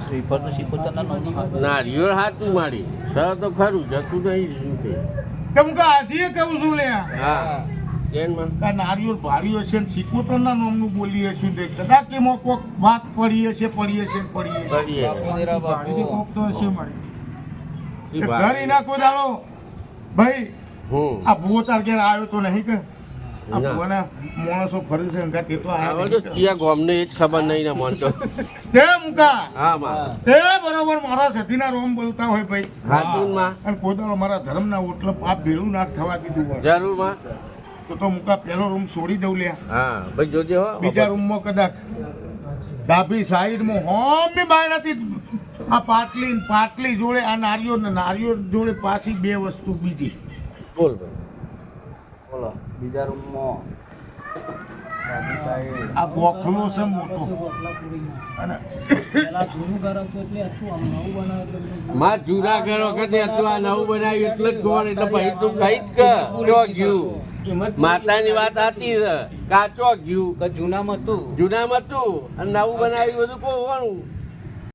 શ્રીફળ તો. નારિયેળ હાથું. મારી. સર તો ખરું જતું નહીં કેમ કે આજે કહું છું લે હા. નારિયેળ ભારી હશે ને સિકોતરના નામનું બોલી હશે ને કદાચ એમાં કોક વાત પડી હશે પડી હશે પડી હશે કરીએ તો હશે ઈ ઘર ભાઈ. ના કોઈ દાડો? ભાઈ હું? આ ભૂવો તાર ઘેર આવ્યો તો નહીં કે? આ ના. ભૂવાના માણસો ફરી છે અંગા તે તો ત્યાં ગોમને એ જ ખબર નહીં ને મન તે. મુકા. હા માં તે બરોબર મારા સતીના રોમ બોલતા હોય ભાઈ. હાથું માં અને કોઈ દાડો મારા ધર્મના ઓટલે પાપ ભેળું નાખ થવા દીધું હોય. જરૂરમાં તો તો મુકા પેલો રૂમ છોડી દઉં લે હા ભાઈ જોજે હો. બીજા રૂમમાં કદાચ. ડાબી સાઈડમાં હોમી બાય નથી. આ પાટલી પાટલી જોડે આ નારિયો ને નારિયો જોડે પાછી બે વસ્તુ બીજી. બોલ ભાઈ. બોલો. બીજા રૂમમાં. આ બોખલો છે મોટો. અને માં જૂના ઘર વખતે હતું આ નવું બનાવ્યું એટલે જ ગોળ એટલે ભાઈ તું કઈ જ કર ચો ગયું માતાની વાત હતી કાચો ગયું કે જૂનામાં હતું. જૂનામાં હતું અને નવું બનાવ્યું બધું કોવાનું